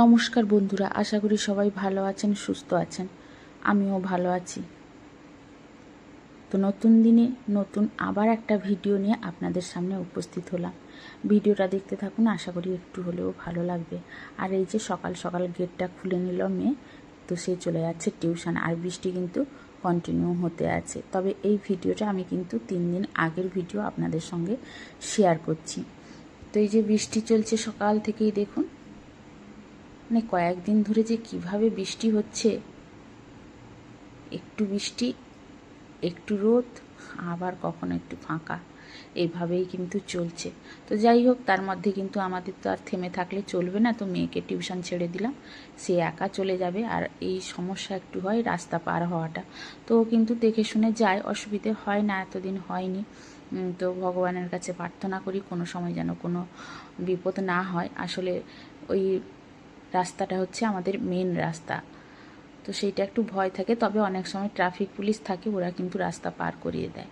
নমস্কার বন্ধুরা, আশা করি সবাই ভালো আছেন, সুস্থ আছেন। আমিও ভালো আছি। তো নতুন দিনে নতুন আবার একটা ভিডিও নিয়ে আপনাদের সামনে উপস্থিত হলাম। ভিডিওটা দেখতে থাকুন, আশা করি একটু হলেও ভালো লাগবে। আর এই যে সকাল সকাল গেটটা খুলে নিল মেয়ে, তো সে চলে যাচ্ছে টিউশন আর বৃষ্টি কিন্তু কন্টিনিউ হতে আছে। তবে এই ভিডিওটা আমি কিন্তু তিন দিন আগের ভিডিও আপনাদের সঙ্গে শেয়ার করছি। তো এই যে বৃষ্টি চলছে সকাল থেকেই দেখুন মানে কয়েকদিন ধরে যে কীভাবে বৃষ্টি হচ্ছে? একটু বৃষ্টি, একটু রোদ, আবার কখনো একটু ফাঁকা। এইভাবেই কিন্তু চলছে। তো যাই হোক, তার মধ্যে কিন্তু আমাদের তো আর থেমে থাকলে চলবে না। তো মেয়েকে টিউশন ছেড়ে দিলাম। সে একা চলে যাবে আর এই সমস্যা একটু হয় রাস্তা পার হওয়াটা। তো কিন্তু দেখে শুনে যায়, অসুবিধে হয় না, এতদিন হয়নি। তো ভগবানের কাছে প্রার্থনা করি কোনো সময় যেন কোনো বিপদ না হয়। আসলে ওই রাস্তাটা হচ্ছে আমাদের মেন রাস্তা। তো সেইটা একটু ভয় থাকে, তবে অনেক সময় ট্রাফিক পুলিশ থাকে, ওরা কিন্তু রাস্তা পার করিয়ে দেয়।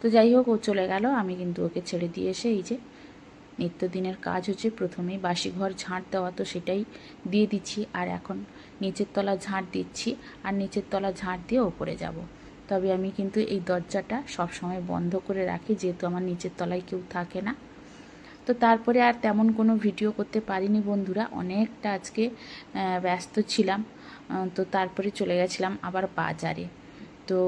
তো যাই হোক, ও চলে গেল, আমি কিন্তু ওকে ছেড়ে দিয়ে এসে এই যে নিত্যদিনের কাজ হচ্ছে, প্রথমেই বাসি ঘর ঝাঁট দেওয়া, তো সেটাই দিয়ে দিচ্ছি। আর এখন নিচের তলা ঝাঁট দিচ্ছি, আর নিচের তলা ঝাঁট দিয়ে ওপরে যাব। তবে আমি কিন্তু এই দরজাটা সব সময় বন্ধ করে রাখি, যেহেতু আমার নিচের তলায় কেউ থাকে না। তো তারপরে আর তেমন কোনো ভিডিও করতে পারিনি বন্ধুরা। অনেকটা আজকে ব্যস্ত ছিলাম। তো তারপরে চলে গেছিলাম আবার বাজারে। তো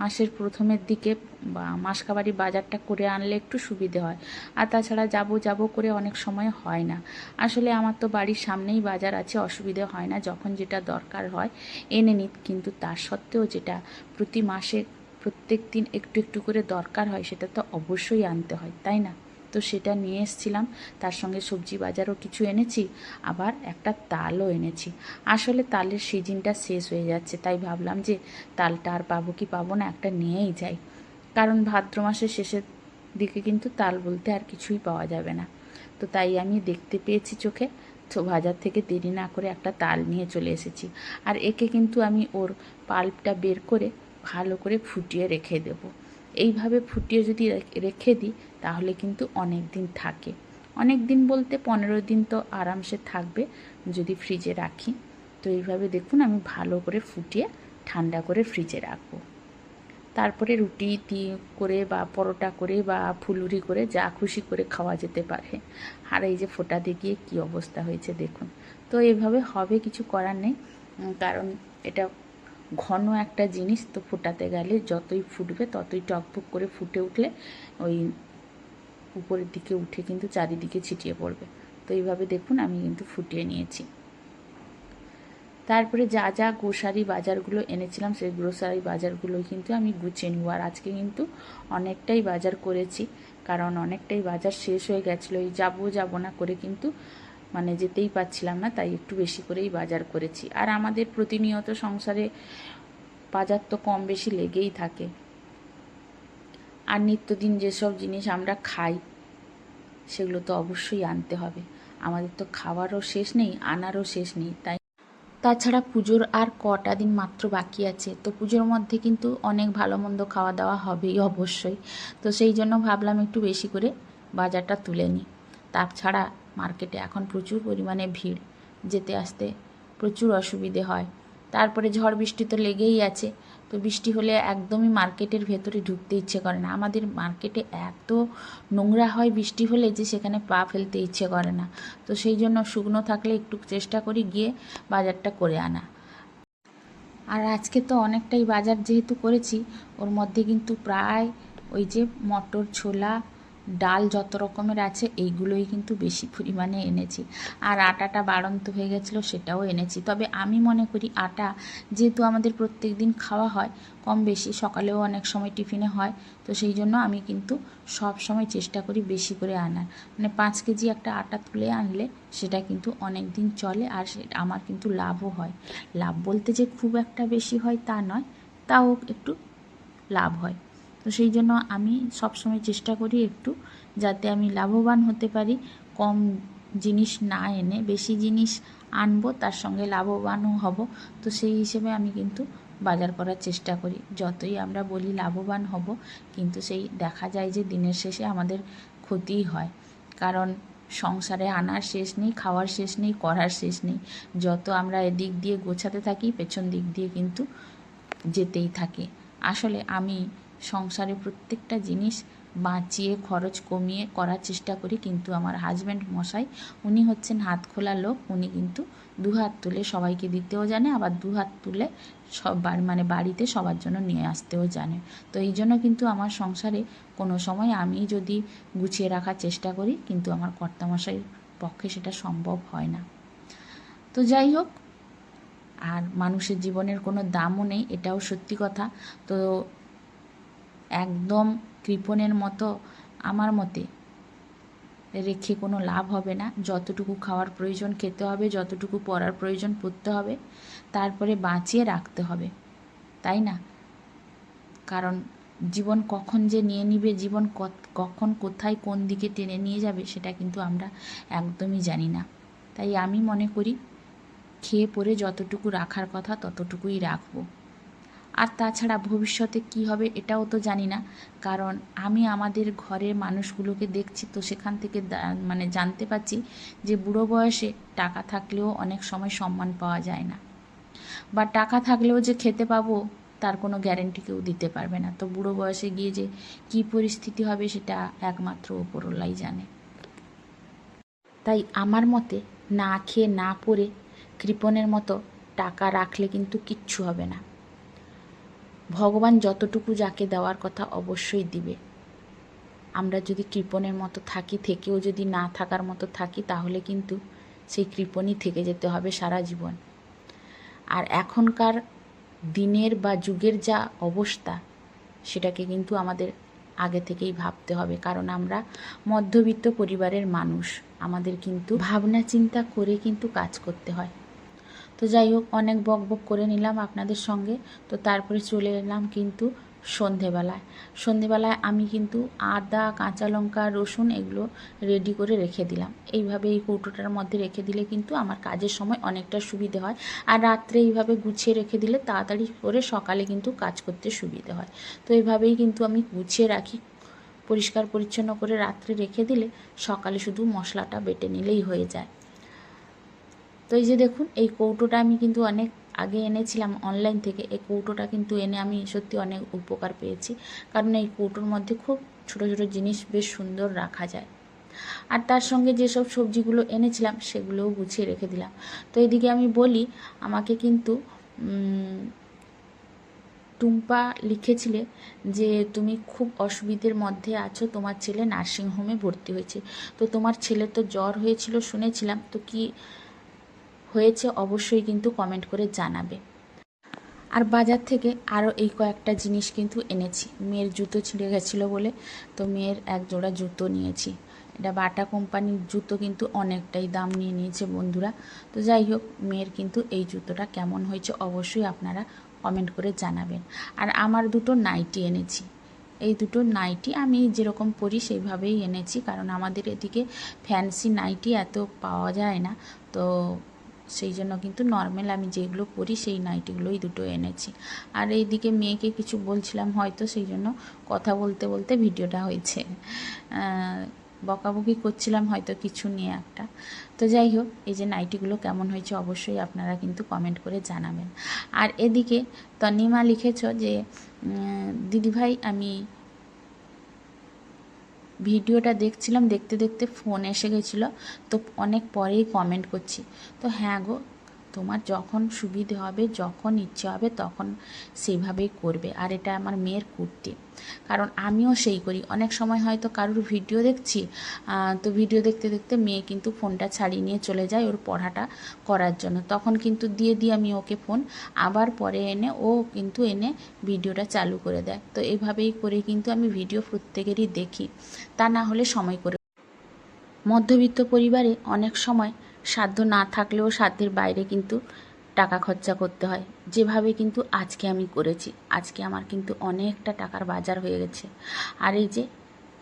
মাসের প্রথমের দিকে, বা মাসকাবারি বাজারটা করে আনলে একটু সুবিধে হয়। আর তাছাড়া যাব যাব করে অনেক সময় হয় না। আসলে আমার তো বাড়ির সামনেই বাজার আছে, অসুবিধে হয় না। যখন যেটা দরকার হয়, এনে নিই। কিন্তু তার সত্ত্বেও যেটা প্রতি মাসে প্রত্যেক দিন একটু একটু করে দরকার হয়, সেটা তো অবশ্যই আনতে হয়, তাই না? তো সেটা নিয়ে এসেছিলাম। তার সঙ্গে সবজি বাজারও কিছু এনেছি, আবার একটা তালও এনেছি। আসলে তালের সিজনটা শেষ হয়ে যাচ্ছে, তাই ভাবলাম যে তালটা আর পাবো কি পাবো না, একটা নিয়েই যাই। কারণ ভাদ্র মাসের শেষের দিকে কিন্তু তাল বলতে আর কিছুই পাওয়া যাবে না। তো তাই আমি দেখতে পেয়েছি চোখে, তো বাজার থেকে দেরি না করে একটা তাল নিয়ে চলে এসেছি। আর একে কিন্তু আমি ওর পাল্পটা বের করে ভালো করে ফুটিয়ে রেখে দেবো। এইভাবে ফুটিয়ে যদি রেখ- দিই, তাহলে কিন্তু অনেক দিন থাকে। অনেক দিন বলতে পনেরো দিন তো আরামসে থাকবে যদি ফ্রিজে রাখি। তো এইভাবে দেখুন আমি ভালো করে ফুটিয়ে ঠান্ডা করে ফ্রিজে রাখব। তারপরে রুটি দিয়ে করে বা পরোটা করে বা ফুলুরি করে যা খুশি করে খাওয়া যেতে পারে। আর এই যে ফোটা দেখিয়ে কী অবস্থা হয়েছে দেখুন। তো এইভাবে হবে কিছু করার নেই। কারণ এটা ঘন একটা জিনিস তো ফোটাতে গেলে যতই ফুটবে ততই টকবক করে ফুটে উঠলে ওই উপরের দিকে উঠে কিন্তু চারিদিকে ছিটিয়ে পড়বে। তো এইভাবে দেখুন আমি কিন্তু ফুটিয়ে নিয়েছি। তারপরে যা যা গ্রোসারি বাজারগুলো এনেছিলাম সেই গ্রোসারি বাজারগুলো কিন্তু আমি গুছিয়ে নিব। আর আজকে কিন্তু অনেকটাই বাজার করেছি, কারণ অনেকটাই বাজার শেষ হয়ে গেছিল। এই যাব যাব না করে কিন্তু মানে যেতেই পাচ্ছিলাম না, তাই একটু বেশি করেই বাজার করেছি। আর আমাদের প্রতিনিয়ত সংসারে বাজার তো কম বেশি লেগেই থাকে। আর নিত্যদিন যেসব জিনিস আমরা খাই, সেগুলো তো অবশ্যই আনতে হবে। আমাদের তো খাওয়ারও শেষ নেই, আনারও শেষ নেই, তাই তাছাড়া পুজোর আর কটা দিন মাত্র বাকি আছে, তো পুজোর মধ্যে কিন্তু অনেক ভালো মন্দ খাওয়া দাওয়া হবেই অবশ্যই। তো সেই জন্য ভাবলাম একটু বেশি করে বাজারটা তুলে নিই। তাছাড়া মার্কেটে এখন প্রচুর পরিমাণে ভিড়, যেতে আসতে প্রচুর অসুবিধে হয়। তারপরে ঝড় বৃষ্টি তো লেগেই আছে, তো বৃষ্টি হলে একদমই মার্কেটের ভেতরে ঢুকতে ইচ্ছে করে না। আমাদের মার্কেটে এত নোংরা হয় বৃষ্টি হলে যে সেখানে পা ফেলতে ইচ্ছে করে না। তো সেই জন্য শুকনো থাকলে একটু চেষ্টা করি গিয়ে বাজারটা করে আনা। আর আজকে তো অনেকটাই বাজার যেহেতু করেছি, ওর মধ্যে কিন্তু প্রায় ওই যে মটর ছোলা ডাল যত রকমের আছে, এইগুলোই কিন্তু বেশি পরিমাণে এনেছি। আর আটাটা বাড়ন্ত হয়ে গেছিল, সেটাও এনেছি। তবে আমি মনে করি আটা যেহেতু আমাদের প্রত্যেক দিন খাওয়া হয়, কম বেশি, সকালেও অনেক সময় টিফিনে হয়, তো সেই জন্য আমি কিন্তু সব সময় চেষ্টা করি বেশি করে আনার। মানে পাঁচ কেজি একটা আটা তুলে আনলে সেটা কিন্তু অনেক দিন চলে আর আমার কিন্তু লাভও হয়। লাভ বলতে যে খুব একটা বেশি হয় তা নয়, তাও একটু লাভ হয়। তো সেই জন্য আমি সবসময় চেষ্টা করি একটু যাতে আমি লাভবান হতে পারি, কম জিনিস না এনে বেশি জিনিস আনব, তার সঙ্গে লাভবানও হব। তো সেই হিসেবে আমি কিন্তু বাজার করার চেষ্টা করি। যতই আমরা বলি লাভবান হব, কিন্তু সেই দেখা যায় যে দিনের শেষে আমাদের ক্ষতিই হয়। কারণ সংসারে আনার শেষ নেই, খাওয়ার শেষ নেই, করার শেষ নেই। যত আমরা এদিক দিয়ে গোছাতে থাকি, পেছন দিক দিয়ে কিন্তু যেতেই থাকে। আসলে আমি সংসারে প্রত্যেকটা জিনিস বাঁচিয়ে, খরচ কমিয়ে করার চেষ্টা করি। কিন্তু আমার হাজব্যান্ড মশাই, উনি হচ্ছেন হাত খোলা লোক। উনি কিন্তু দু হাত তুলে সবাইকে দিতেও জানে, আবার দু হাত তুলে সব মানে বাড়িতে সবার জন্য নিয়ে আসতেও জানে। তো এই জন্য কিন্তু আমার সংসারে কোনো সময় আমি যদি গুছিয়ে রাখার চেষ্টা করি, কিন্তু আমার কর্তামশাইয়ের পক্ষে সেটা সম্ভব হয় না। তো যাই হোক, আর মানুষের জীবনের কোনো দামও নেই, এটাও সত্যি কথা। তো একদম কৃপণের মতো আমার মতে। রেখে কোনো লাভ হবে না। যতটুকু খাওয়ার প্রয়োজন খেতে হবে, যতটুকু পরার প্রয়োজন পড়তে হবে, তারপরে বাঁচিয়ে রাখতে হবে। তাই না? কারণ জীবন কখন যে নিয়ে নিবে, জীবন কখন কোথায় কোন দিকে টেনে নিয়ে যাবে, সেটা কিন্তু আমরা একদমই জানি না। তাই আমি মনে করি, খেয়ে পরে যতটুকু রাখার কথা ততটুকুই রাখব। আর তাছাড়া ভবিষ্যতে কি হবে এটাও তো জানি না। কারণ আমি আমাদের ঘরের মানুষগুলোকে দেখছি তো সেখান থেকে মানে জানতে পারছি যে বুড়ো বয়সে টাকা থাকলেও অনেক সময় সম্মান পাওয়া যায় না। বা টাকা থাকলেও যে খেতে পাবো তার কোনো গ্যারেন্টি কেউ দিতে পারবে না। তো বুড়ো বয়সে গিয়ে যে কি পরিস্থিতি হবে সেটা একমাত্র ওপরলাই জানে। তাই আমার মতে না খেয়ে না পরে কৃপণের মতো টাকা রাখলে কিন্তু কিচ্ছু হবে না। ভগবান যতটুকু যাকে দেওয়ার কথা অবশ্যই দিবে। আমরা যদি কৃপণের মতো থাকি, থেকেও যদি না থাকার মতো থাকি, তাহলে কিন্তু সেই কৃপণই থেকে যেতে হবে সারা জীবন। আর এখনকার দিনের বা যুগের যা অবস্থা, সেটাকে কিন্তু আমাদের আগে থেকেই ভাবতে হবে। কারণ আমরা মধ্যবিত্ত পরিবারের মানুষ, আমাদের কিন্তু ভাবনা চিন্তা করে কিন্তু কাজ করতে হয়। তো যাই হোক, অনেক বক বক করে নিলাম আপনাদের সঙ্গে। তো তারপরে চলে এলাম কিন্তু সন্ধেবেলায়। সন্ধেবেলায় আমি কিন্তু আদা, কাঁচা লঙ্কা, রসুন এগুলো রেডি করে রেখে দিলাম। এইভাবে এই কৌটোটার মধ্যে রেখে দিলে কিন্তু আমার কাজের সময় অনেকটা সুবিধে হয়। আর রাত্রে এইভাবে গুছিয়ে রেখে দিলে তাড়াতাড়ি করে সকালে কিন্তু কাজ করতে সুবিধে হয়। তো এইভাবেই কিন্তু আমি গুছিয়ে রাখি। পরিষ্কার পরিচ্ছন্ন করে রাত্রে রেখে দিলে সকালে শুধু মশলাটা বেটে নিলেই হয়ে যায়। তো এই যে দেখুন, এই কৌটোটা আমি কিন্তু অনেক আগে এনেছিলাম অনলাইন থেকে। এই কৌটোটা কিন্তু এনে আমি সত্যি অনেক উপকার পেয়েছি। কারণ এই কৌটোর মধ্যে খুব ছোট ছোট জিনিস বেশ সুন্দর রাখা যায়। আর তার সঙ্গে যেসব সবজিগুলো এনেছিলাম, সেগুলোও গুছিয়ে রেখে দিলাম। তো এদিকে আমি বলি, আমাকে কিন্তু টুম্পা লিখেছিলে যে, তুমি খুব অসুবিধের মধ্যে আছো, তোমার ছেলে নার্সিংহোমে ভর্তি হয়েছে। তো তোমার ছেলে তো জ্বর হয়েছিল, শুনেছিলাম। তো কি হয়েছে অবশ্যই কিন্তু কমেন্ট করে জানাবে। আর বাজার থেকে আরও এই কয়েকটা জিনিস কিন্তু এনেছি। মেয়ের জুতো ছিঁড়ে গেছিল বলে তো মেয়ের এক জোড়া জুতো নিয়েছি। এটা বাটা কোম্পানির জুতো কিন্তু অনেকটাই দাম নিয়ে নিয়েছে বন্ধুরা। তো যাই হোক, মেয়ের কিন্তু এই জুতোটা কেমন হয়েছে অবশ্যই আপনারা কমেন্ট করে জানাবেন। আর আমার দুটো নাইটি এনেছি। এই দুটো নাইটি আমি যেরকম পরি সেইভাবেই এনেছি কারণ আমাদের এদিকে ফ্যান্সি নাইটি এত পাওয়া যায় না। তো সেই জন্য কিন্তু নর্মাল আমি যেগুলো পরি সেই নাইটিগুলোই দুটো এনেছি। আর এইদিকে মেয়েকে কিছু বলছিলাম, হয়তো সেই জন্য কথা বলতে বলতে ভিডিওটা হয়েছে। বকাবকি করছিলাম হয়তো কিছু নিয়ে একটা। তো যাই হোক, এই যে নাইটিগুলো কেমন হয়েছে অবশ্যই আপনারা কিন্তু কমেন্ট করে জানাবেন। আর এদিকে তনিমা লিখেছ যে দিদিভাই আমি ভিডিওটা দেখছিলাম, দেখতে দেখতে ফোন এসে গেছিল। তো অনেক পরেই কমেন্ট করছি। তো হ্যাঁ গো তোমার যখন সুবিধে হবে, যখন ইচ্ছে হবে, তখন সেইভাবেই করবে। আর এটা আমার মেয়ের কুর্তি। কারণ আমিও সেই করি। অনেক সময় হয়তো কারোর ভিডিও দেখছি তো ভিডিও দেখতে দেখতে মেয়ে কিন্তু ফোনটা ছাড়িয়ে নিয়ে চলে যায় ওর পড়াটা করার জন্য। তখন কিন্তু দিয়ে দিয়ে আমি ওকে ফোন। আবার পরে এনে ও কিন্তু এনে ভিডিওটা চালু করে দেয়। তো এভাবেই করে কিন্তু আমি ভিডিও প্রত্যেকেরই দেখি। তা না হলে সময় করে মধ্যবিত্ত পরিবারে অনেক সময় সাধ্য না থাকলেও সাধ্যের বাইরে কিন্তু টাকা খরচা করতে হয়। যেভাবে কিন্তু আজকে আমি করেছি, আজকে আমার কিন্তু অনেকটা টাকার বাজার হয়ে গেছে। আর এই যে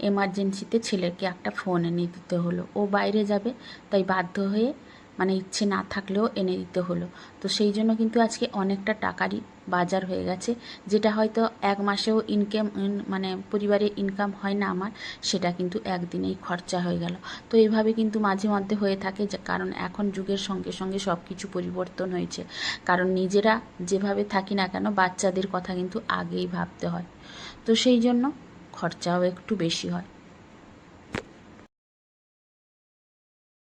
এমার্জেন্সিতে ছেলেকে একটা ফোন এনে দিতে হলো। ও বাইরে যাবে, তাই বাধ্য হয়ে মানে ইচ্ছে না থাকলেও এনে দিতে হলো। তো সেই জন্য কিন্তু আজকে অনেকটা টাকারই বাজার হয়ে গেছে, যেটা হয়তো এক মাসেও ইনকাম মানে পরিবারের ইনকাম হয় না আমার, সেটা কিন্তু একদিনেই খরচা হয়ে গেল। তো এইভাবে কিন্তু মাঝে মধ্যে হয়ে থাকে, যে কারণ এখন যুগের সঙ্গে সঙ্গে সব কিছু পরিবর্তন হয়েছে। কারণ নিজেরা যেভাবে থাকি না কেন, বাচ্চাদের কথা কিন্তু আগেই ভাবতে হয়। তো সেই জন্য খরচাও একটু বেশি হয়।